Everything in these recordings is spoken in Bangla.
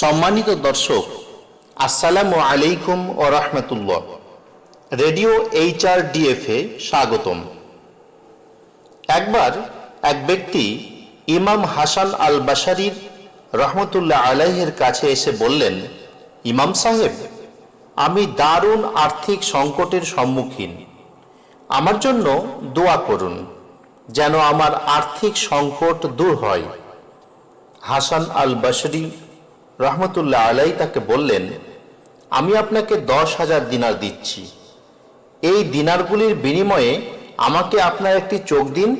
সম্মানিত দর্শক, আসসালামু আলাইকুম ও রহমতুল্লাহ। রেডিও এইচ আর ডিএফে স্বাগতম। একবার এক ব্যক্তি ইমাম হাসান আল বাসারির রহমতুল্লাহ আলাইহের কাছে এসে বললেন, ইমাম সাহেব, আমি দারুণ আর্থিক সংকটের সম্মুখীন। আমার জন্য দোয়া করুন যেন আমার আর্থিক সংকট দূর হয়। হাসান আল বাসরি রহমতুল্লাহ আলাই তাকে বললেন, আমি আপনাকে দশ হাজার দিনার দিচ্ছি। এই দিনারগুলির বিনিময়ে আমাকে আপনার একটি চোখ দিন।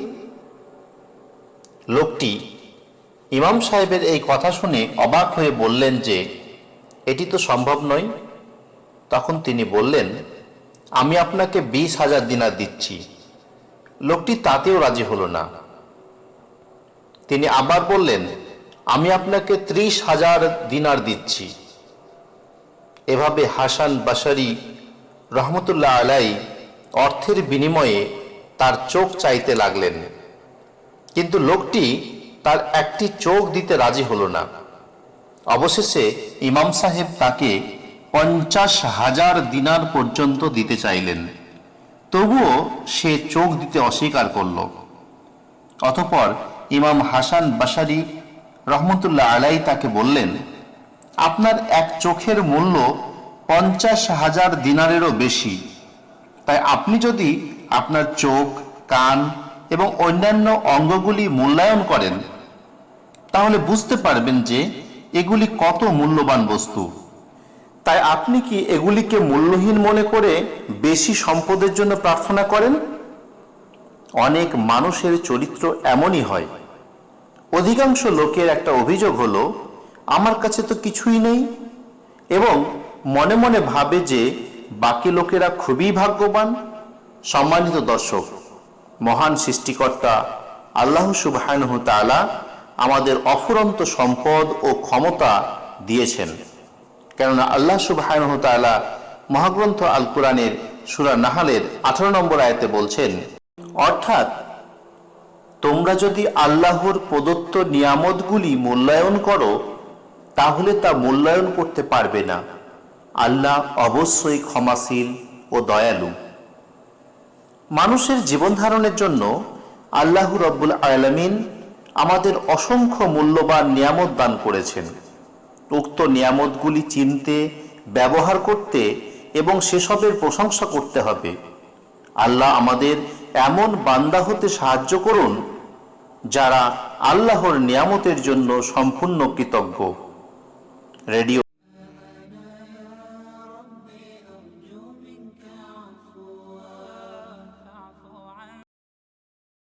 লোকটি ইমাম সাহেবের এই কথা শুনে অবাক হয়ে বললেন যে, এটি তো সম্ভব নয়। তখন তিনি বললেন, আমি আপনাকে বিশ হাজার দিনার দিচ্ছি। লোকটি তাতেও রাজি হলো না। তিনি আবার বললেন আমি আপনাকে ত্রিশ হাজার দিনার দিচ্ছি। এভাবে হাসান বাসারি রহমতুল্লাহ আলাই অর্থের বিনিময়ে তার চোখ চাইতে লাগলেন। কিন্তু লোকটি তার একটি চোখ দিতে রাজি হল না। অবশেষে ইমাম সাহেব তাকে পঞ্চাশ হাজার দিনার পর্যন্ত দিতে চাইলেন। তবুও সে চোখ দিতে অস্বীকার করল। অতপর ইমাম হাসান বাসারি রহমতুল্লাহ আলাই তাকে বললেন, আপনার এক চোখের মূল্য পঞ্চাশ হাজার দিনারেরও বেশি। তাই আপনি যদি আপনার চোখ, কান এবং অন্যান্য অঙ্গগুলি মূল্যায়ন করেন, তাহলে বুঝতে পারবেন যে এগুলি কত মূল্যবান বস্তু। তাই আপনি কি এগুলিকে মূল্যহীন মনে করে বেশি সম্পদের জন্য প্রার্থনা করেন? অনেক মানুষের চরিত্র এমনই হয়। অধিকাংশ লোকের একটা অভিযোগ হলো, আমার কাছে তো কিছুই নেই। এবং মনে মনে ভাবে যে বাকি লোকেরা খুবই ভাগ্যবান, সম্মানিত দর্শক, মহান সৃষ্টিকর্তা আল্লাহ সুবাহানহ তালা আমাদের অফুরন্ত সম্পদ ও ক্ষমতা দিয়েছেন। কেননা আল্লাহ সুবাহানহ তালা মহাগ্রন্থ আল কোরআনের সুরা নাহালের আঠারো নম্বর আয়তে বলছেন, অর্থাৎ তোমরা যদি আল্লাহর প্রদত্ত নিয়ামতগুলি মূল্যায়ন করো, তাহলে তা মূল্যায়ন করতে পারবে না। আল্লাহ অবশ্যই ক্ষমাশীল ও দয়ালু। মানুষের জীবন ধারণের জন্য আল্লাহ রব্বুল আলমিন আমাদের অসংখ্য মূল্যবান নিয়ামত দান করেছেন। উক্ত নিয়ামতগুলি চিনতে, ব্যবহার করতে এবং সেসবের প্রশংসা করতে হবে। আল্লাহ আমাদের এমন বান্দা হতে সাহায্য করুন যারা আল্লাহর নিয়ামতের জন্য সম্পূর্ণ কৃতজ্ঞ। রেডিও